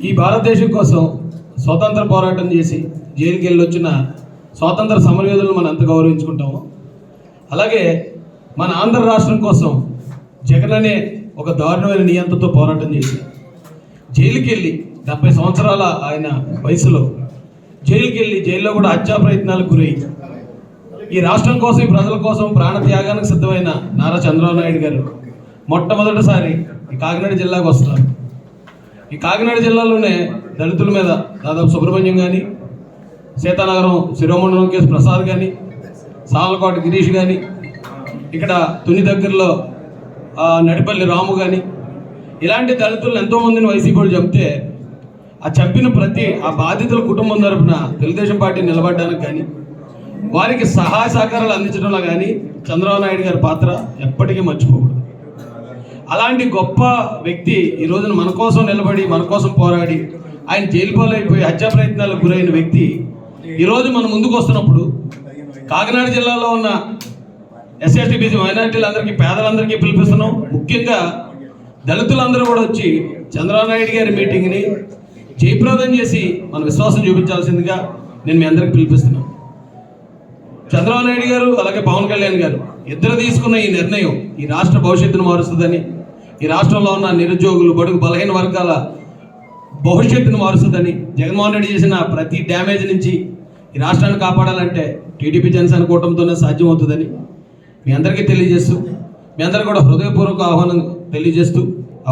ఈ భారతదేశం కోసం స్వతంత్ర పోరాటం చేసి జైలుకి వెళ్ళి వచ్చిన స్వాతంత్ర సమరయోధులను మనం ఎంత గౌరవించుకుంటామో. అలాగే మన ఆంధ్ర రాష్ట్రం కోసం జగన్ అనే ఒక దారుణమైన నియంత్రణతో పోరాటం చేసి జైలుకి వెళ్ళి డెబ్బై సంవత్సరాల ఆయన వయసులో జైలుకి వెళ్ళి జైల్లో కూడా హత్యా ప్రయత్నాలకు గురై ఈ రాష్ట్రం కోసం ఈ ప్రజల కోసం ప్రాణ త్యాగానికి సిద్ధమైన నారా చంద్రబాబు నాయుడు గారు మొట్టమొదటిసారి కాకినాడ జిల్లాకు వస్తారు ఈ కాకినాడ జిల్లాలోనే దళితుల మీద దాదాపు సుబ్రహ్మణ్యం కానీ సీతానగరం శిరోమండలం కేసు ప్రసాద్ కానీ సాలకోట గిరీష్ కానీ ఇక్కడ తుని దగ్గరలో నడిపల్లి రాము కానీ ఇలాంటి దళితులను ఎంతోమందిని వైసీపీ చంపితే ఆ చంపిన ప్రతి ఆ బాధితుల కుటుంబం తరపున తెలుగుదేశం పార్టీ నిలబడడానికి కానీ వారికి సహాయ సహకారాలు అందించడంలో కానీ చంద్రబాబు నాయుడు గారి పాత్ర ఎప్పటికీ మర్చిపో అలాంటి గొప్ప వ్యక్తి ఈ రోజున మన కోసం నిలబడి మన కోసం పోరాడి ఆయన జైలు పాలైపోయి హత్యా ప్రయత్నాలకు గురైన వ్యక్తి ఈరోజు మనం ముందుకు వస్తున్నప్పుడు కాకినాడ జిల్లాలో ఉన్న ఎస్ఎస్టీ బీసీ మైనారిటీలందరికీ పేదలందరికీ పిలిపిస్తున్నాం. ముఖ్యంగా దళితులందరూ కూడా వచ్చి చంద్రబాబు నాయుడు గారి మీటింగ్ని జయప్రదం చేసి మన విశ్వాసం చూపించాల్సిందిగా నేను మీ అందరికి పిలిపిస్తున్నాను చంద్రబాబు నాయుడు గారు అలాగే పవన్ కళ్యాణ్ గారు ఇద్దరు తీసుకున్న ఈ నిర్ణయం ఈ రాష్ట్ర భవిష్యత్తును మారుస్తుందని ఈ రాష్ట్రంలో ఉన్న నిరుద్యోగులు బడుగు బలహీన వర్గాల భవిష్యత్తును మారుస్తుందని జగన్మోహన్ రెడ్డి చేసిన ప్రతి డ్యామేజ్ నుంచి ఈ రాష్ట్రాన్ని కాపాడాలంటే టీడీపీ జనసేన కూటమితోనే సాధ్యమవుతుందని మీ అందరికీ తెలియజేస్తూ మీ అందరూ కూడా హృదయపూర్వక ఆహ్వానం తెలియజేస్తూ